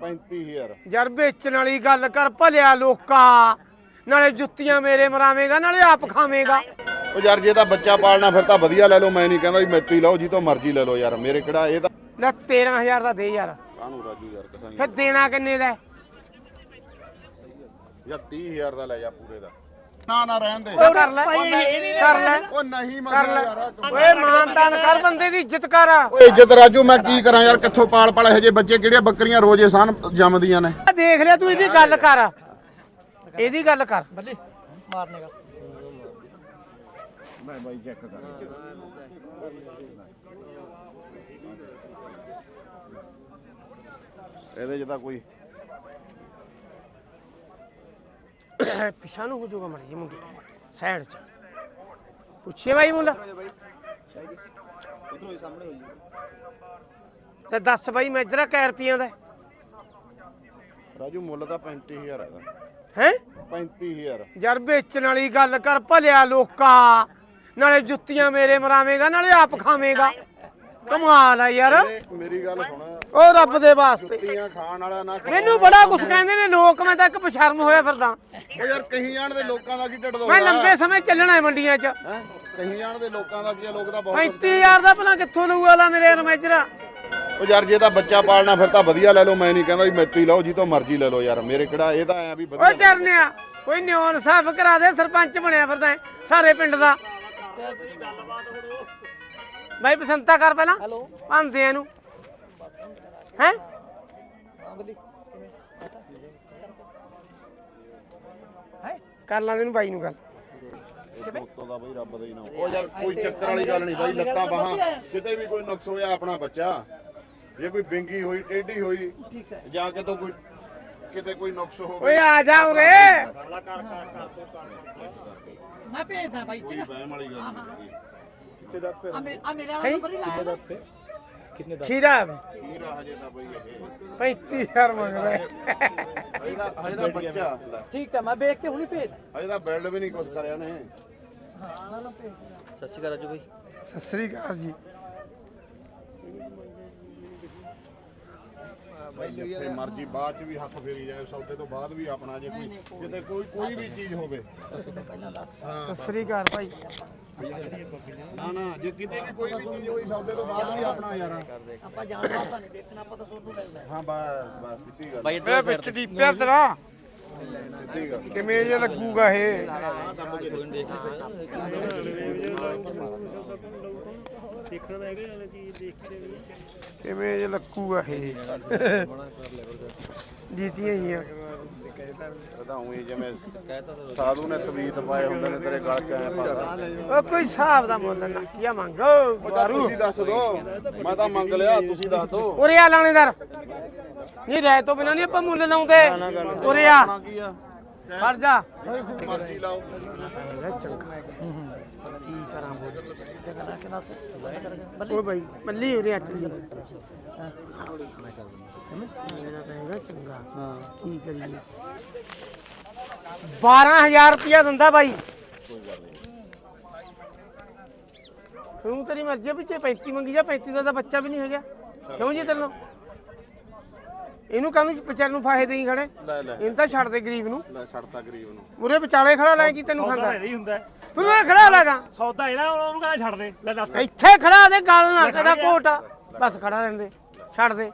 35000 ਯਾਰ ਵੇਚਣ ਵਾਲੀ ਗੱਲ ਕਰ ਭਲਿਆ ਲੋਕਾ। ਨਾਲੇ ਜੁੱਤੀਆਂ ਮੇਰੇ ਮਰਾਵੇਂਗਾ ਨਾਲੇ ਆਪ ਖਾਵੇਂਗਾ। ਉਹ ਯਾਰ ਜੇ ਤਾਂ ਬੱਚਾ ਪਾਲਣਾ ਫਿਰ ਤਾਂ ਵਧੀਆ ਲੈ ਲਓ। ਮੈਂ ਨਹੀਂ ਕਹਿੰਦਾ ਵੀ ਮੈਤੀ ਲਓ ਜੀ ਤੋਂ ਮਰਜ਼ੀ ਲੈ ਲਓ ਯਾਰ। ਮੇਰੇ ਕਿਹੜਾ ਇਹ ਤਾਂ ਲੈ 13000 ਦਾ ਦੇ ਯਾਰ। ਕਾਹਨੂੰ ਰਾਜੂ ਯਾਰ ਕਸਾਈ ਫਿਰ ਦੇਣਾ ਕਿੰਨੇ ਦਾ? ਹੈ? ਜਾਂ 30000 ਦਾ ਲੈ ਜਾ ਪੂਰੇ ਦਾ। ਨਾ ਨਾ ਰਹਿਣ ਦੇ। ਉਹ ਕਰ ਲੈ। ਕਰ ਲੈ। ਉਹ ਨਹੀਂ ਲੈ। ਯਾਰ ਓਏ ਮਾਨਤਾਨ ਕਰ ਬੰਦੇ ਦੀ ਇੱਜ਼ਤ ਕਰ। ਓਏ ਇੱਜ਼ਤ ਰਾਜੂ ਮੈਂ ਕੀ ਕਰਾਂ ਯਾਰ ਕਿੱਥੋਂ ਪਾਲ ਪਾਲ ਇਹੋ ਜਿਹੇ ਬੱਚੇ ਕਿਹੜੀਆਂ ਬੱਕਰੀਆਂ ਰੋਜ਼ੇ ਸਾਨ ਜੰਮਦੀਆਂ ਨੇ? ਆ ਦੇਖ ਲਿਆ ਤੂੰ ਇਹਦੀ ਗੱਲ ਕਰ। ਇਹਦੀ ਗੱਲ ਕਰ। ਬੱਲੇ ਮਾਰਨੇ ਦਾ। ਮੈਂ ਬਾਈ ਚੈੱਕ ਕਰ ਇਹਦੇ ਤਾਂ ਕੋਈ ਪਿਛਾ ਨੂੰ ਹੋ ਜਾਊਗਾ ਮਰ ਜੀ ਮੁੰਡੇ ਸਾਈਡ ਚ ਪੁੱਛੇ ਬਾਈ ਮੁੰਡਾ ਇਧਰੋਂ ਹੀ ਸਾਹਮਣੇ ਤੇ ਦੱਸ ਬਾਈ ਮੈਜਰਾ ਕੈ ਰੁਪਈਆਂ ਦਾ ਰਾਜੂ ਮੁੱਲ ਤਾਂ 35000 ਹੈਗਾ ਹੈ 35000 ਯਾਰ ਵੇਚਣ ਵਾਲੀ ਗੱਲ ਕਰ ਭਲਿਆ ਲੋਕਾ ਨਾਲੇ ਜੁੱਤੀਆਂ ਮੇਰੇ ਮਰਾਵੇਂਗਾ ਨਾਲੇ ਆਪ ਖਾਵੇਂਗਾ ਕਮਾਲ ਆ ਯਾਰ। ਮੇਰੀ ਗੱਲ ਸੁਣ। ਉਹ ਰੱਬ ਦੇ ਵਾਸਤੇ। ਜੁੱਤੀਆਂ ਖਾਣ ਵਾਲਾ ਨਾ ਖਾਣ। ਮੈਨੂੰ ਬੜਾ ਕੁਛ ਕਹਿੰਦੇ ਨੇ ਲੋਕ ਮੈਂ ਤਾਂ ਇੱਕ ਬਸ਼ਰਮ ਹੋਇਆ ਫਿਰਦਾ। ਉਹ ਯਾਰ ਕਹੀ ਜਾਣ ਦੇ ਲੋਕਾਂ ਦਾ ਕੀ ਢਿੱਡ ਮੈਂ ਲੰਬੇ ਸਮੇਂ ਚੱਲਣਾ ਹੈ ਮੰਡੀਆਂ 'ਚ? ਕਹੀ ਜਾਣ ਦੇ ਲੋਕਾਂ ਦਾ ਕੀ ਆ, ਲੋਕ ਤਾਂ ਬਹੁਤ 35000 ਦਾ ਭਲਾ ਕਿੱਥੋਂ ਲਊਗਾ ਲਾ ਮੇਰੇ ਰਮੈਜਰਾ ਉਹ ਯਾਰ ਜੇ ਤਾਂ ਬੱਚਾ ਪਾਲਣਾ ਫਿਰ ਤਾਂ ਵਧੀਆ ਲੈ ਲਓ। ਮੈਂ ਨਹੀਂ ਕਹਿੰਦਾ ਵੀ ਮੈਤੀ ਲਓ ਜੀ ਤੋਂ ਮਰਜ਼ੀ ਲੈ ਲਓ ਯਾਰ। ਮੇਰੇ ਕਿਹੜਾ ਇਹ ਤਾਂ ਐ ਵੀ ਵਧੀਆ। ਚਰਨਿਆ ਕੋਈ ਨਿਉਨ ਸਾਫ਼ ਕਰਾ ਦੇ ਸਰਪੰਚ ਬਣਿਆ ਫਿਰਦਾ ਹੈ ਸਾਰੇ ਪਿੰਡ ਦਾ। ਬਾਈ ਬਸੰਤਾ ਕਰ ਪਹਿਲਾਂ। ਹੈਲੋ। ਭਾਂਦੇ ਇਹਨੂੰ। ਹੈ? ਕਰ ਲਾਂਦੇ ਨੂੰ ਬਾਈ ਨੂੰ ਗੱਲ। ਉੱਤੋਂ ਦਾ ਬਈ ਰੱਬ ਦਾ ਹੀ ਨਾਮ ਉਹ ਯਾਰ ਕੋਈ ਚੱਕਰ ਵਾਲੀ ਗੱਲ ਨਹੀਂ ਬਾਈ ਲੱਤਾਂ ਬਾਹਾਂ। ਕਿਤੇ ਵੀ ਕੋਈ ਨੁਕਸ ਹੋਇਆ ਆਪਣਾ ਬੱਚਾ। ਜੇ ਕੋਈ ਬਿੰਗੀ ਹੋਈ ਟੇਢੀ ਹੋਈ ਜਾਂ ਕਿਤੋਂ ਕੋਈ ਕਿਤੇ ਕੋਈ ਨੁਕਸ ਹੋ ਓਏ ਆ ਜਾ ਉਰੇ। ਮੈਂ ਭੇਜਦਾ ਬਾਈ ਕੋਈ ਵਹਿਮ ਵਾਲੀ ਗੱਲ ਨਹੀਂ ਆ ਮੇ ਆ ਮੇਰੇ ਹੈਂ? ਵਾਲਾ ਨੰਬਰ ਹੀ ਲਾਇਆ ਖੀਰਾ ਹੀਰਾ ਹਜੇ ਤਾਂ ਬਈ ਇਹ। 35000 ਮੰਗ ਰਿਹਾ। ਹਜੇ ਹਜੇ ਬੱਚਾ। ਠੀਕ ਹੈ ਮੈਂ ਵੇਖ ਕੇ ਹੁਣੀ ਭੇਜ। ਹਜੇ ਤਾਂ ਬਿਲਡ ਵੀ ਨਹੀਂ ਕੁਝ ਕਰਿਆ ਨੇ। ਸਤਿ ਸ਼੍ਰੀ ਅਕਾਲ ਰਾਜੂ ਬਾਈ। ਸਤਿ ਸ੍ਰੀ ਅਕਾਲ ਜੀ। ਬਾਈ ਜਿੱਥੇ ਮਰਜ਼ੀ ਬਾਅਦ ਚ ਵੀ ਹੱਥ ਫੇਰੀ ਜਾਏ ਸੌਦੇ ਤੋਂ ਬਾਅਦ ਵੀ ਆਪਣਾ ਜੇ ਕੋਈ ਕਿਤੇ ਕੋਈ ਕੋਈ ਵੀ ਚੀਜ਼ ਹੋਵੇ। ਸਤਿ ਸ੍ਰੀ ਅਕਾਲ ਭਾਈ। ਨਾ ਨਾ ਜੇ ਕਿਤੇ ਵੀ ਕੋਈ ਵੀ ਚੀਜ਼ ਹੋਈ ਸੌਦੇ ਤੋਂ ਬਾਅਦ ਵੀ ਆਪਣਾ ਯਾਰ। ਆਪਾਂ ਜਾਣਦਾ ਤਾਂ ਨਹੀਂ ਦੇਖਣਾ ਆਪਾਂ ਤਾਂ ਸੋਨੂੰ ਮਿਲਦਾ। ਹਾਂ ਬਸ ਬਸ ਸਿੱਧੀ ਗੱਲ। ਓਏ ਵਿੱਚ ਡੀਪਿਆ ਤੇਰਾ। ਕਿਵੇਂ ਜੇ ਲੱਗੂਗਾ ਇਹ? ਕਿਵੇਂ ਜੇ ਲੱਗੂਗਾ ਇਹ? ਜੀਤੀਆਂ ਹੀ ਆ। ਵਧਾਉਂ ਜਿਵੇਂ ਸਾਧੂ ਨੇ ਤਵੀਤ ਪਾਏ ਹੁੰਦੇ ਨੇ ਤੇਰੇ ਗਲ ਚ ਐ ਪਾਦਾ ਉਹ ਕੋਈ ਹਿਸਾਬ ਦਾ ਮੁੱਲ ਨਾ ਕੀਆ ਮੰਗੋ? ਤੁਸੀਂ ਦੱਸ ਦੋ। ਮੈਂ ਤਾਂ ਮੰਗ ਲਿਆ ਤੁਸੀਂ ਦੱਸ ਦੋ। ਉਰੇ ਆ ਲਾਣੇਦਾਰ। ਨਹੀਂ ਰਹਿ ਤੋਂ ਬਿਨਾਂ ਨਹੀਂ ਆਪਾਂ ਮੁੱਲ ਲਾਉਂਦੇ। ਉਰੇ ਆ। ਨਾ ਕੀ ਆ? ਖੜ ਜਾ। ਮਰਜ਼ੀ ਲਾਓ। ਕੀ ਕਰਾਂ ਬੋਲ ਦੇਖਣਾ ਕਿੰਨਾ ਸੇ ਓ ਬਾਈ ਮੱਲੀ ਉਰੇ ਆ ਚੱਲੀ ਮੇਰਾ ਤਾਂ ਹੈਗਾ ਚੰਗਾ ਹਾਂ। ਕੀ ਕਰੀਏ? 12000 ਰੁਪਇਆ ਦਿੰਦਾ ਬਾਈ। ਤੂੰ ਤੇਰੀ ਮਰਜ਼ੀ ਆ ਪਿੱਛੇ 35 ਮੰਗੀ ਜਾ 35 ਦਾ ਤਾਂ ਬੱਚਾ ਵੀ ਨਹੀਂ ਹੈਗਾ। ਕਿਉਂ ਜੀ ਤੈਨੂੰ ਇਹਨੂੰ ਕਾਹਨੂੰ ਵਿਚਾਰ ਨੂੰ ਫਾਹੇ ਦੇਈ ਖੜੇ? ਲੈ ਲੈ। ਇਹਨੂੰ ਤਾਂ ਛੱਡ ਦੇ ਗਰੀਬ ਨੂੰ। ਲੈ ਛੱਡਤਾ ਗਰੀਬ ਨੂੰ। ਉਰੇ ਵਿਚਾਲੇ ਖੜਾ ਲੈ ਕੀ ਤੈਨੂੰ ਖਾਂਦਾ ਨਹੀਂ ਹੁੰਦਾ ਹੈ। ਫਿਰ ਮੈਂ ਖੜਾ ਲਾਗਾ ਸੌਦਾ ਇਹਨਾਂ ਉਹਨੂੰ ਕਹਿੰਦਾ ਛੱਡ ਦੇ ਲੈ ਦੱਸ। ਇੱਥੇ ਖੜਾ ਦੇ ਗੱਲ ਨਾ ਕਦਾ ਕੋਟਾ। ਬਸ ਖੜਾ ਰਹਿੰਦੇ ਛੱਡ ਦੇ।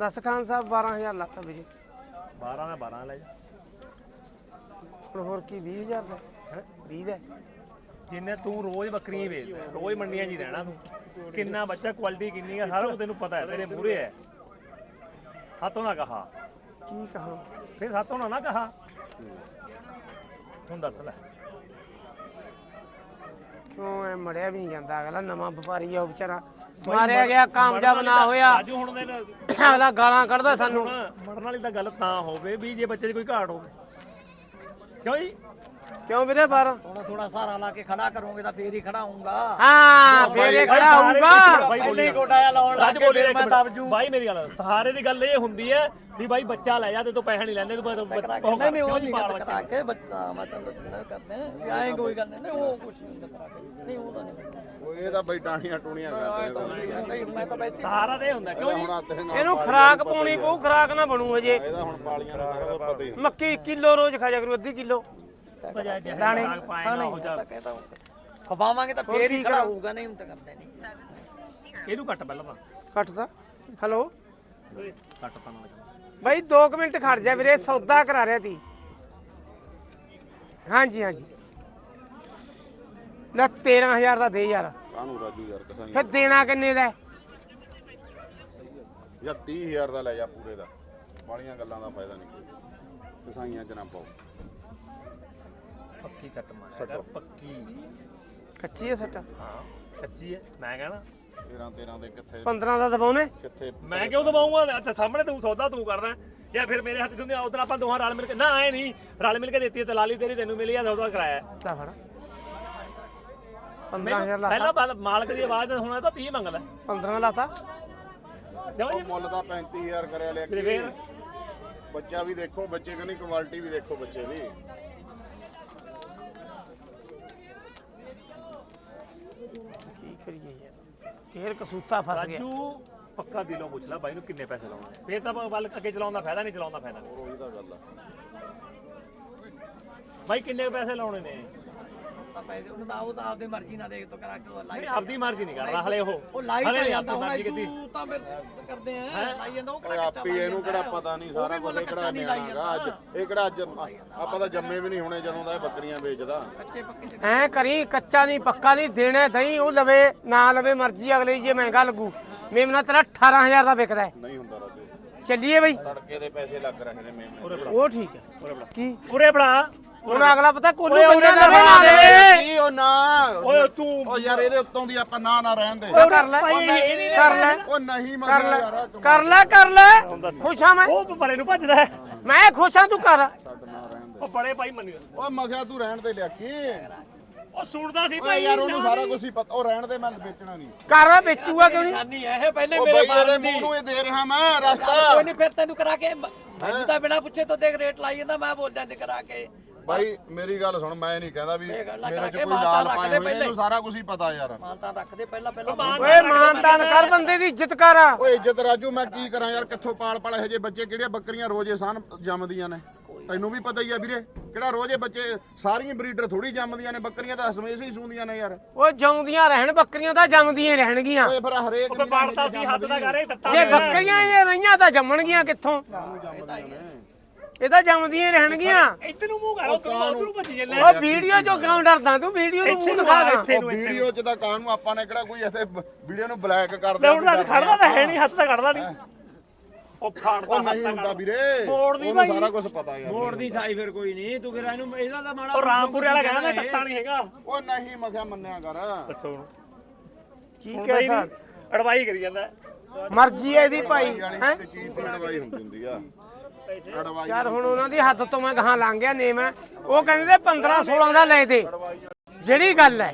ਦੱਸ ਖਾਨ ਸਾਹਿਬ 12000 ਲਾਤਾ ਵੀਰੇ। 12 ਦਾ 12 ਲੈ ਜਾ। ਹੁਣ ਹੋਰ ਕੀ 20000 ਦਾ? ਹੈਂ? 20 ਦਾ। ਜਿੰਨੇ ਤੂੰ ਰੋਜ਼ ਬੱਕਰੀਆਂ ਹੀ ਵੇਚਦਾ ਰੋਜ਼ ਮੰਡੀਆਂ 'ਚ ਹੀ ਰਹਿਣਾ ਤੂੰ। ਕਿੰਨਾ ਬੱਚਾ ਕੁਆਲਿਟੀ ਕਿੰਨੀ ਆ ਸਾਰਾ ਕੁਝ ਤੈਨੂੰ ਪਤਾ ਹੈ ਤੇਰੇ ਮੂਹਰੇ ਹੈ। ਸਾਤੋਂ ਨਾ ਕਹਾ। ਕੀ ਕਹਾਂ? ਫਿਰ ਸਾਤੋਂ ਨਾ ਨਾ ਕਹਾ। ਤੂੰ ਦੱਸ ਲੈ। ਕਿਉਂ ਐ ਮੜਿਆ ਵੀ ਨਹੀਂ ਜਾਂਦਾ ਅਗਲਾ ਨਵਾਂ ਵਪਾਰੀ ਆ ਉਹ ਵਿਚਾਰਾ। ਮਾਰਿਆ ਗਿਆ ਕਾਮਯਾਬ ਨਾ ਹੋਇਆ। ਰਾਜੂ ਹੁਣ ਦੇ ਅਗਲਾ ਗਾਲਾਂ ਕੱਢਦਾ ਸਾਨੂੰ। ਮਰਨ ਵਾਲੀ ਤਾਂ ਗੱਲ ਤਾਂ ਹੋਵੇ ਵੀ ਜੇ ਬੱਚੇ ਦੀ ਕੋਈ ਘਾਟ ਹੋਵੇ। ਕਿਉਂ ਜੀ? ਕਿਉਂ ਵੀਰੇ 12 ਥੋੜਾ ਥੋੜਾ ਸਹਾਰਾ ਲਾ ਕੇ ਖੜਾ ਕਰੋਗੇ ਤਾਂ ਫੇਰ ਹੀ ਖੜਾ ਹੋਊਗਾ। ਹਾਂ ਫੇਰ ਇਹ ਖੜਾ ਹੋਊਗਾ। ਬਾਈ ਗੋਡਾਇਆ ਲਾਉਣ ਰੱਜ ਲੱਗ ਬੋਲੀ ਕੇ ਮੈਂ ਦਬ ਜੂ। ਬਾਈ ਮੇਰੀ ਗੱਲ ਸਹਾਰੇ ਦੀ ਗੱਲ ਇਹ ਹੁੰਦੀ ਹੈ ਵੀ ਬਾਈ ਬੱਚਾ ਲੈ ਜਾ ਤੇ ਤੂੰ ਪੈਸਾ ਨਹੀਂ ਲੈਂਦੇ ਤੂੰ ਕਰਾ ਬੱਚਾ ਕੇ ਨਹੀਂ ਨਹੀਂ ਉਹ ਨਹੀਂ ਪਾਲ ਕਰਾ ਕੇ ਬੱਚਾ ਮੈਂ ਤਾਂ ਦੱਸਣਾ ਕਰਦੇ। ਵੀ ਆਏ ਕੋਈ ਗੱਲ ਨਹੀਂ ਉਹ ਕੁਛ ਨਹੀਂ ਕਰਾ ਕੇ ਨਹੀਂ ਉਹ ਤਾਂ ਨਹੀਂ ਉਹ ਇਹ ਤਾਂ ਬਈ ਟਾਣੀਆਂ ਟੂਣੀਆਂ ਕਰਦੇ ਨਹੀਂ ਮੈਂ ਤਾਂ ਵੈਸੇ ਸਹਾਰਾ ਤੇ ਹੁੰਦਾ ਕਿਉਂ ਇਹਨੂੰ ਖਰਾਕ ਪਾਉਣੀ ਪਊ ਖਰਾਕ ਨਾ ਬਣੂ ਹਜੇ। ਇਹਦਾ ਹੁਣ ਪਾਲੀਆਂ ਦਾ ਕੁਝ ਪਤਾ ਹੀ ਮੱਕੀ ਕਿਲੋ ਰੋਜ਼ ਖਾ ਜਾ ਕਰੂ ਅੱਧੀ ਕਿਲੋ। ਦਾਣੇ ਖਾਣਾ ਹੀ ਤਾਂ ਕਹਿੰਦਾ ਖਵਾਵਾਂਗੇ ਤਾਂ ਫੇਰ ਹੀ ਖੜਾ ਹੋਊਗਾ ਨਹੀਂ ਹੁਣ ਤਾਂ ਕਰਦੇ ਨਹੀਂ। ਇਹਨੂੰ ਕੱਟ ਪਹਿਲਾਂ ਤਾਂ ਕੱਟਦਾ? ਹੈਲੋ? ਕੱਟ ਤਾਂ ਨਾ ਬਾਈ 2 ਮਿੰਟ ਖੜ ਜਾ ਵੀਰੇ ਸੌਦਾ ਕਰਾ ਰਿਆ ਤੀ। ਹਾਂਜੀ ਹਾਂਜੀ। ਲੈ 13000 ਦਾ ਦੇ ਯਾਰ। ਕਾਹਨੂੰ ਰਾਜੂ ਯਾਰ ਕਸਾਈ ਫਿਰ ਦੇਣਾ ਕਿੰਨੇ ਦਾ? ਹੈ? ਜਾਂ 30000 ਦਾ ਲੈ ਜਾ ਪੂਰੇ ਦਾ। ਬਾਲੀਆਂ ਗੱਲਾਂ ਦਾ ਫਾਇਦਾ ਨਹੀਂ ਕੋਈ। ਕਸਾਈਆਂ ਚ ਨਾ ਪਾਓ ਪੱਕੀ ਸੱਟ ਮਾਰਿਆ ਪੱਕੀ। ਕੱਚੀ ਹੈ ਸੱਟ। ਹਾਂ ਕੱਚੀ ਹੈ ਮੈਂ ਕਹਣਾ। 13 13 ਦੇ ਕਿੱਥੇ? 15 ਦਾ ਦਬਾਉਨੇ ਕਿੱਥੇ? ਮੈਂ ਕਿਉਂ ਦਵਾਉਂਗਾ ਤੇ ਸਾਹਮਣੇ ਤੂੰ ਸੌਦਾ ਤੂੰ ਕਰਦਾ। ਜਾਂ ਫਿਰ ਮੇਰੇ ਹੱਥ ਚ ਹੁੰਦੇ ਉਧਰ ਆਪਾਂ ਦੋਹਾਂ ਰਲ ਮਿਲ ਕੇ ਨਾ ਐ ਨਹੀਂ। ਰਲ ਮਿਲ ਕੇ ਦਿੱਤੀ ਤੇ ਲਾਲੀ ਤੇਰੀ ਤੈਨੂੰ ਮਿਲੀ ਆ ਸੌਦਾ ਕਰਾਇਆ। ਲੈ ਫੜ। 15000 ਮੈਨੂੰ ਲਾਤਾ। ਪਹਿਲਾਂ ਬਾਲ- ਮਾਲਕ ਦੀ ਆਵਾਜ਼ ਹੁਣ ਤਾਂ 30 ਮੰਗਦਾ 15 ਲਾਤਾ। ਮੁੱਲ ਦਾ 35000 ਕਰਿਆ ਲਿਆ। ਬੱਚਾ ਵੀ ਦੇਖੋ ਬੱਚੇ ਕਹਿੰਦੀ ਕੁਆਲਿਟੀ ਵੀ ਦੇਖੋ ਬੱਚੇ ਦੀ ਕੀ ਕਰੀਏ ਯਾਰ। ਫੇਰ ਕਸੂਤਾ ਫਸ ਗਿਆ। ਰਾਜੂ ਪੱਕਾ ਦਿਲੋਂ ਪੁੱਛ ਲੈ ਬਾਈ ਨੂੰ ਕਿੰਨੇ ਪੈਸੇ ਲਾਉਣੇ। ਫੇਰ ਤਾਂ ਵੱਲ ਅੱਗੇ ਚਲਾਉਣ ਦਾ ਫਾਇਦਾ ਨਹੀਂ ਚਲਾਉਣ ਦਾ ਫਾਇਦਾ ਨਹੀਂ। ਉਹੀ ਤਾਂ ਗੱਲ ਆ। ਬਾਈ ਕਿੰਨੇ ਪੈਸੇ ਲਾਉਣੇ ਨੇ? ਤਾਂ ਪੈਸੇ ਉਹਨਾਂ ਦਾ ਉਹ ਤਾਂ ਆਪਦੀ ਮਰਜ਼ੀ ਨਾਲ ਦੇਖ ਤੋ ਕਰਾ ਕੇ ਉਹ ਲਾਈ ਨਹੀਂ ਆਪਦੀ ਮਰਜ਼ੀ ਨਹੀਂ ਕਰਦਾ ਹਲੇ ਉਹ। ਉਹ ਲਾਈ ਹਲੇ ਤਾਂ ਨਹੀਂ ਜਾਂਦਾ ਆਪਦੀ ਹੁਣ ਮਰਜ਼ੀ ਕੀਤੀ। ਤੂੰ ਤਾਂ ਫਿਰ ਕਰਦੇ ਆ ਲਾਈ ਜਾਂਦਾ ਉਹ ਓਏ ਕਿਹੜਾ ਕੱਚਾ ਆਪੀ ਲਾਈ ਇਹਨੂੰ ਜਾਂਦਾ ਕਿਹੜਾ ਹੈ। ਪਤਾ ਨਹੀਂ ਉਹ ਸਾਰਾ ਵੀ ਕੁਝ ਮੁੱਲ ਕਿਹੜਾ ਕੱਚਾ ਨਹੀਂ ਲਾਈ ਨਿਆਣਾਗਾ ਅੱਜ ਜਾਂਦਾ। ਇਹ ਕਿਹੜਾ ਅੱਜ ਆਪਾਂ ਤਾਂ ਜੰਮੇ ਵੀ ਨਹੀਂ ਹੋਣੇ ਜਦੋਂ ਦਾ ਇਹ ਬੱਕਰੀਆਂ ਵੇਚਦਾ। ਕੱਚੇ ਪੱਕੇ ਚ ਐ ਕਰੀ ਕੱਚਾ ਨਹੀਂ ਪੱਕਾ ਨਹੀਂ ਦੇਣਾ ਦਹੀਂ ਉਹ ਲਵੇ ਨਾ ਲਵੇ ਮਰਜ਼ੀ ਅਗਲੇ ਦੀ ਜੇ ਮਹਿੰਗਾ ਲੱਗੂ। ਮੇਮਨਾ ਤੇਰਾ 18000 ਦਾ ਵਿਕਦਾ ਹੈ। ਨਹੀਂ ਹੁੰਦਾ ਰਾਜੂ। ਚੱਲੀਏ ਬਈ। ਤੜਕੇ ਦੇ ਪੈਸੇ ਲੱਗ ਰਹੇ ਨੇ ਮੇਮਣੇ ਉਰੇ ਬੜਾ ਉਹ ਠੀਕ ਹੈ। ਉਰੇ ਬੜਾ ਕੀ? ਉਰੇ ਬੜਾ ਹੁਣ ਅਗਲਾ ਪਤਾ ਕੋਲੂ ਓਏ ਉਰੇ ਬੰਦਾ ਨਾ ਨਾ ਬਣਾ ਕੀ ਉਹ ਨਾ? ਓਏ ਤੂੰ ਉਹ ਯਾਰ ਇਹਦੇ ਉੱਤੋਂ ਦੀ ਆਪਾਂ ਨਾ ਨਾ ਰਹਿਣ ਦੇ। ਕਰ ਲੈ। ਭਾਈ ਇਹ ਨਹੀਂ ਕਰ ਲੈ। ਉਹ ਨਹੀਂ ਲੈ। ਯਾਰ ਕਰ ਲੈ ਕਰ ਲੈ। ਖੁਸ਼ ਹਾਂ ਮੈਂ। ਉਹ ਪਰੇ ਨੂੰ ਭੱਜਦਾ ਮੈਂ ਖੁਸ਼ ਹਾਂ ਤੂੰ ਕਰ। ਛੱਡ ਨਾ ਰਹਿਣ ਦੇ ਉਹ ਬੜੇ ਭਾਈ ਮੰਨੀ ਉਹ ਮਖਿਆ ਤੂੰ ਰਹਿਣ ਦੇ ਲਿਆ ਕੀ ਉਹ ਸੁਣਦਾ ਸੀ ਭਾਈ ਯਾਰ ਉਹਨੂੰ ਸਾਰਾ ਕੁਝ ਹੀ ਪਤਾ। ਉਹ ਰਹਿਣ ਦੇ ਮੈਂ ਵੇਚਣਾ ਨਹੀਂ। ਕਰ ਵੇਚੂਗਾ ਕਿਉਂ ਨਹੀਂ? ਨਿਸ਼ਾਨੀ ਇਹ ਪਹਿਲੇ ਮੇਰੇ ਇਹਦੇ ਦੀ। ਮੂੰਹ ਨੂੰ ਇਹ ਦੇ ਰਿਹਾ ਮੈਂ ਰਸਤਾ। ਕੋਈ ਨਹੀਂ ਫਿਰ ਤੈਨੂੰ ਕਰਾ ਕੇ। ਮੈਨੂੰ ਤਾਂ ਬਿਨਾ ਪੁੱਛੇ ਤੋਂ ਦੇਖ ਰੇਟ ਲਾਈ ਜਾਂਦਾ ਮੈਂ ਬੋਲ ਜਾਂਦੇ ਕਰਾ ਕੇ। ਬਾਈ ਮੇਰੀ ਗੱਲ ਸੁਣ ਮੈਂ ਨਹੀਂ ਕਹਿੰਦਾ ਵੀ ਮੇਰੇ ਚ ਕੋਈ ਲਾਲ ਪਾਏ ਹੋਏ। ਇਹਨੂੰ ਸਾਰਾ ਕੁਝ ਹੀ ਪਤਾ ਯਾਰ। ਮਾਨਤਾ ਰੱਖਦੇ ਪਹਿਲਾਂ ਪਹਿਲਾਂ ਓਏ ਮਾਨਤਾਨ ਕਰ ਬੰਦੇ ਦੀ ਇੱਜ਼ਤ ਕਰ। ਓਏ ਇੱਜ਼ਤ ਰਾਜੂ ਮੈਂ ਕੀ ਕਰਾਂ ਯਾਰ ਕਿੱਥੋਂ ਪਾਲ ਪਾਲ ਇਹੋ ਜਿਹੇ ਬੱਚੇ ਕਿਹੜੀਆਂ ਬੱਕਰੀਆਂ ਰੋਜ਼ੇ ਸਾਨ ਜੰਮਦੀਆਂ ਨੇ? ਤੈਨੂੰ ਵੀ ਪਤਾ ਹੀ ਆ ਵੀਰੇ ਕਿਹੜਾ ਰੋਜ਼ੇ ਬੱਚੇ ਸਾਰੀਆਂ ਬਰੀਡਰ ਥੋੜੀ ਜੰਮਦੀਆਂ ਨੇ ਬੱਕਰੀਆਂ ਤਾਂ ਹਮੇਸ਼ਾ ਹੀ ਸੂੰਦੀਆਂ ਨੇ ਯਾਰ। ਉਹ ਜਿਉਂਦੀਆਂ ਰਹਿਣ ਬੱਕਰੀਆਂ ਤਾਂ ਜੰਮਦੀਆਂ ਰਹਿਣਗੀਆਂ। ਓਏ ਫਿਰ ਹਰੇਕ ਪਾੜਤਾ ਸੀ ਹੱਥ ਦਾ ਕਰੇ ਦਿੱਤਾ ਜੇ ਬੱਕਰੀਆਂ ਇਹ ਰਹੀਆਂ ਤਾਂ ਜੰਮਣਗੀਆਂ ਕਿੱਥੋਂ? ਇਹ ਤਾਂ ਜੰਮਦੀਆਂ ਹੀ ਰਹਿਣਗੀਆਂ। ਇੱਥੇ ਨੂੰ ਮੂੰਹ ਕਰ ਉਧਰ ਨੂੰ ਉਧਰ ਨੂੰ ਭੱਜੀ ਜਾਂਦੇ। ਉਹ ਵੀਡੀਓ ਚੋਂ ਕਿਉਂ ਡਰਦਾ? ਤੂੰ ਵੀਡੀਓ ਨੂੰ ਮੂੰਹ ਦਿਖਾ ਦੇ। ਇੱਥੇ ਉਹ ਵੀਡੀਓ ਚ ਤਾਂ ਕਾਹਨੂੰ ਆਪਾਂ ਨੇ ਕਿਹੜਾ ਕੋਈ ਇੱਥੇ ਵੀਡੀਓ ਨੂੰ ਬਲੈਕ ਕਰ ਲੈ ਹੁਣ ਤਾਂ ਖੜਦਾ ਤਾਂ ਹੈ ਨਹੀਂ ਹੱਥ ਤਾਂ ਖੜਦਾ ਨਹੀਂ। ਉਹ ਫਾੜਦਾ ਉਹ ਨਹੀਂ ਹੁੰਦਾ ਵੀਰੇ। ਮੋੜ ਦੀ ਉਹਨੂੰ ਭਾਈ। ਸਾਰਾ ਕੁਝ ਪਤਾ ਯਾਰ। ਮੋੜ ਦੀ ਸਾਈ ਫਿਰ ਕੋਈ ਨਹੀਂ ਤੂੰ ਫਿਰ ਇਹਨੂੰ ਇਹਦਾ ਤਾਂ ਮਾੜਾ ਉਹ ਰਾਮਪੁਰੇ ਵਾਲਾ ਕਹਿੰਦਾ ਮੈਂ ਟੱਟਾ ਨਹੀਂ ਹੈਗਾ। ਉਹ ਨਹੀਂ ਮੈਂ ਕਿਹਾ ਮੰਨਿਆ ਕਰ। ਅੱਛਾ ਹੁਣ। ਕੀ ਕਹਿ ਸਕ ਅੜਵਾਈ ਕਰੀ ਜਾਂਦਾ। ਮਰਜ਼ੀ ਹੈ ਇਹਦੀ ਭਾਈ ਹੈ? ਤੇ ਚੀਜ਼ ਦੀ ਅੜਵਾਈ ਹੁੰਦੀ ਹੁੰਦੀ ਆ। ਯਾਰ ਹੁਣ ਉਹਨਾਂ ਦੀ ਹੱਦ ਤੋਂ ਮੈਂ ਗਾਹਾਂ ਲੰਘ ਗਿਆ ਨੇਮ। ਹੈ ਉਹ ਕਹਿੰਦੇ ਤੇ 15 16 ਦਾ ਲੈ ਦੇ। ਜਿਹੜੀ ਗੱਲ ਹੈ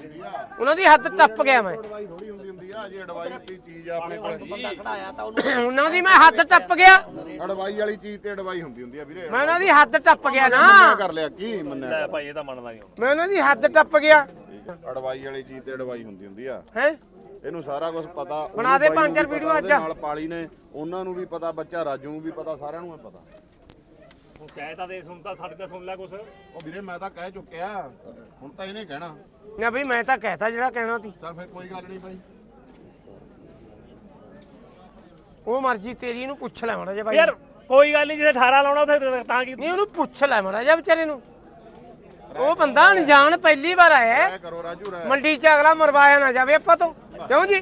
ਉਹਨਾਂ ਦੀ ਹੱਦ ਟੱਪ ਗਿਆ ਮੈਂ। ਅੜਵਾਈ ਥੋੜੀ ਹੁੰਦੀ ਹੁੰਦੀ ਆ ਜੇ ਅੜਵਾਈ ਦੀ ਚੀਜ਼ ਆ ਆਪਣੇ ਕੋਲ ਬੰਦਾ ਖੜਾਇਆ ਤਾਂ ਉਹਨੂੰ ਦੀ ਮੈਂ ਹੱਦ ਟੱਪ ਗਿਆ। ਅੜਵਾਈ ਵਾਲੀ ਚੀਜ਼ ਤੇ ਅੜਵਾਈ ਹੁੰਦੀ ਹੁੰਦੀ ਆ ਵੀਰੇ। ਮੈਂ ਉਹਨਾਂ ਦੀ ਹੱਦ ਟੱਪ ਗਿਆ ਨਾ। ਕਰ ਲਿਆ ਕੀ ਮੰਨਿਆ ਲੈ ਭਾਈ ਇਹ ਤਾਂ ਮੰਨਦਾ ਨਹੀਂ ਮੈਂ ਉਹਨਾਂ ਦੀ ਹੱਦ ਟੱਪ ਗਿਆ। ਅੜਵਾਈ ਵਾਲੀ ਚੀਜ਼ ਤੇ ਅੜਵਾਈ ਹੁੰਦੀ ਹੁੰਦੀ ਆ। ਹੈ? ਇਹਨੂੰ ਸਾਰਾ ਕੁਝ ਪਤਾ। ਬਣਾ ਦੇ ਪੰਜ ਚਾਰ ਵੀਡੀਓ ਅੱਜ। ਨਾਲ ਪਾਲੀ ਨੇ। ਉਹਨਾਂ ਨੂੰ ਵੀ ਪਤਾ ਬੱਚਾ ਰਾਜੂ ਨੂੰ ਵੀ ਪਤਾ ਸਾਰਿਆਂ ਨੂੰ ਪਤਾ। ਹੁਣ ਕਹਿ ਤਾਂ ਦੇ ਸੁਣ ਤਾਂ ਸਾਡੇ ਤਾਂ ਸੁਣ ਲੈ ਕੁਛ। ਉਹ ਵੀਰੇ ਮੈਂ ਤਾਂ ਕਹਿ ਚੁੱਕਿਆ। ਹੁਣ ਤਾਂ ਇਹਨੇ ਕਹਿਣਾ। ਨਾ ਬਈ ਮੈਂ ਤਾਂ ਕਹਿਤਾ ਜਿਹੜਾ ਕਹਿਣਾ ਸੀ। ਚੱਲ ਫਿਰ ਕੋਈ ਗੱਲ ਨਹੀਂ ਬਾਈ। ਉਹ ਮਰਜ਼ੀ ਤੇਰੀ ਨੂੰ ਪੁੱਛ ਲੈ ਮਾੜਾ ਜਿਹਾ ਬਾਈ। ਯਾਰ ਕੋਈ ਗੱਲ ਨਹੀਂ ਜੇ 18 ਲਾਉਣਾ ਉੱਥੇ ਤਾਂ ਕੀ ਨਹੀਂ ਉਹਨੂੰ ਪੁੱਛ ਲੈ ਮਾੜਾ ਜਿਹਾ ਵਿਚਾਰੇ ਨੂੰ। ਉਹ ਬੰਦਾ ਅਣਜਾਣ ਪਹਿਲੀ ਵਾਰ ਆਇਆ। ਹੈ। ਐ ਕਰੋ ਰਾਜੂ ਰਹਿ ਮੰਡੀ 'ਚ ਅਗਲਾ ਮਰਵਾਇਆ ਨਾ ਜਾਵੇ ਆਪਾਂ ਤੋਂ। ਕਿਉਂ ਜੀ?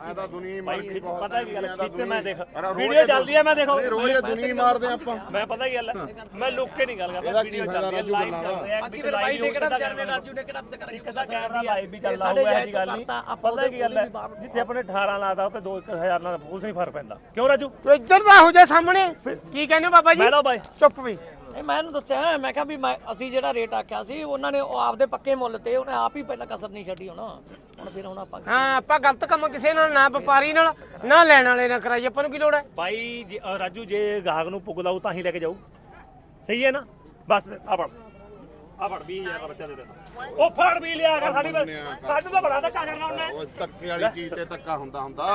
ਐ ਤਾਂ ਦੁਨੀਆ ਹੀ ਭਾਈ ਖਿੱਚ ਪਤਾ ਕੀ ਗੱਲ ਖਿੱਚ ਮੈਂ ਦੇਖ ਵੀਡੀਓ ਚੱਲਦੀ ਹੈ ਮੈਂ ਦੇਖੋ। ਰੋਜ਼ ਦੁਨੀਆ ਹੀ ਮਾਰਦੇ ਆਪਾਂ। ਮੈਂ ਪਤਾ ਕੀ ਗੱਲ ਹੈ ਮੈਂ ਲੁੱਕ ਕੇ ਨਹੀਂ ਗੱਲ ਕਰਦਾ ਵੀਡੀਓ ਚੱਲਦੀ ਹੈ ਲਾਈਵ ਚੱਲ ਰਿਹਾ ਬਾਕੀ ਫਿਰ ਬਾਈ ਨੇ ਕਿਹੜਾ ਨੇ ਰਾਜੂ ਨੇ ਕਿਹੜਾ ਕਰਾ ਇੱਕ ਤਾਂ ਕੈਮਰਾ ਲਾਈਵ ਵੀ ਚੱਲਦਾ ਹੋਊਗਾ ਜੀ ਗੱਲ ਨਹੀਂ। ਪਤਾ ਕੀ ਗੱਲ ਹੈ ਜਿੱਥੇ ਆਪਣੇ 18 ਲਾਦਾ ਉੱਥੇ 2000 ਨਾਲ ਬਹੁਤ ਨਹੀਂ ਫ਼ਰਕ ਪੈਂਦਾ। ਕਿਉਂ ਰਾਜੂ? ਤੂੰ ਇੱਧਰ ਦਾ ਹੋ ਜਾ ਸਾਹਮਣੇ। ਕੀ ਕਹਿੰਦੇ ਹੋ ਬਾਬਾ ਜੀ? ਮੈਂ ਲਓ ਬਾਈ ਚੁੱਪ ਵੀ। ਨਹੀਂ ਮੈਂ ਇਹਨੂੰ ਦੱਸਿਆ ਮੈਂ ਕਿਹਾ ਵੀ ਮੈਂ ਅਸੀਂ ਜਿਹੜਾ ਰੇਟ ਆਖਿਆ ਸੀ ਉਹਨਾਂ ਨੇ ਉਹ ਆਪਦੇ ਪੱਕੇ ਮੁੱਲ ਤੇ ਉਹਨੇ ਆਪ ਹੀ ਪਹਿਲਾਂ ਕਸਰ ਨਹੀਂ ਛੱਡੀ ਹੁਣ। ਹੁਣ ਫਿਰ ਹੁਣ ਆਪਾਂ ਹਾਂ ਆਪਾਂ ਗਲਤ ਕੰਮ ਕਿਸੇ ਨਾਲ ਨਾ ਵਪਾਰੀ ਨਾਲ ਨਾ ਲੈਣ ਵਾਲੇ ਨਾਲ ਕਰਾਈ ਆਪਾਂ ਨੂੰ ਕੀ ਲੋੜ ਹੈ? ਬਾਈ ਜੇ- ਅ, ਰਾਜੂ ਜੇ ਗਾਹਕ ਨੂੰ ਪੁੱਗਦਾ ਉਹ ਤਾਂ ਹੀ ਲੈ ਕੇ ਜਾਊ। ਸਹੀ ਹੈ ਨਾ? ਬਸ ਫਿਰ ਆ ਫੜ। ਆ ਫੜ 20000 ਦਾ ਬੱਚਾ ਦੇ ਦੇ। ਉਹ ਫੜ ਵੀ ਲਿਆ ਕਰ ਸਾਡੀ ਸਾਡੇ ਤਾਂ ਬੜਾ ਧੱਕਾ ਕਰਨਾ ਉਹਨੇ। ਉਹ ਧੱਕੇ ਵਾਲੀ ਚੀਜ਼ ਤੇ ਧੱਕਾ ਹੁੰਦਾ ਹੁੰਦਾ।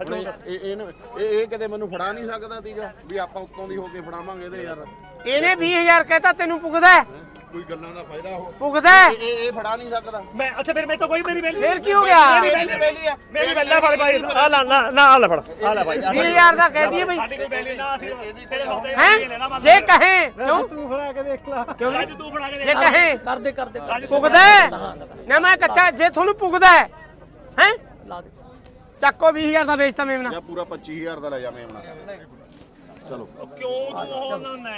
ਹੁਣ ਇਹ ਇਹ ਇਹਨੂੰ- ਇਹ ਇਹ ਕਿਤੇ ਮੈਨੂੰ ਫੜਾ ਨਹੀਂ ਸਕਦਾ ਤੀਗਾ ਵੀ ਆਪਾਂ ਉੱਤੋਂ ਦੀ ਹੋ ਕੇ ਫੜਾਵਾਂਗੇ ਇਹਦੇ ਯਾਰ। ਇਹਨੇ 20000 ਕਹਿਤਾ ਤੈਨੂੰ ਪੁੱਗਦਾ ਹੈ? ਕੋਈ ਗੱਲਾਂ ਦਾ ਫਾਇਦਾ ਹੋ ਪੁੱਗਦਾ ਹੈ? ਇਹ ਫੜਾ ਨਹੀਂ ਸਕਦਾ। ਮੈਂ ਅੱਛਾ ਫਿਰ ਮੇਰੇ ਤੋਂ ਕੋਈ ਮੇਰੀ ਬੇਲੀ ਫੇਰ ਕੀ ਹੋ ਗਿਆ? ਮੇਰੀ ਬੇਲੀ ਆ। ਮੇਰੀ ਬੇਲਾ ਫੜ ਬਾਈ ਆ। ਲੈ ਨਾ ਨਾ ਆ ਲੈ ਫੜ। ਆ ਲੈ ਬਾਈ 20000 ਦਾ ਕਹਿ ਦਈਏ ਬਈ। ਸਾਡੀ ਕੋਈ ਬੇਲੀ ਨਾ ਅਸੀਂ ਤੇਰੇ ਸੌਦੇ ਹੈ? ਜੇ ਕਹੇ ਕਿਉਂ? ਤੂੰ ਫੜਾ ਕੇ ਦੇਖ ਲੈ। ਕਿਉਂ? ਰਾਜੂ ਤੂੰ ਫੜਾ ਕੇ ਜੇ ਕਹੇ। ਕਰਦੇ ਕਰਦੇ ਪੁੱਗਦਾ ਹੈ? ਨਾ ਮੈਂ ਕੱਚਾ ਜੇ ਤੁਹਾਨੂੰ ਪੁੱਗਦਾ ਹੈ। ਹੈ? ਲਾ ਦੇ। ਚੱਕੋ 20000 ਦਾ ਵੇਚਤਾ ਮੇਮਣਾ ਜਾਂ ਪੂਰਾ 25000 ਦਾ ਲੈ ਜਾ ਮੇਮਣਾ ਚਲੋ। ਕਿਉਂ ਤੂੰ ਉਹ ਨਾ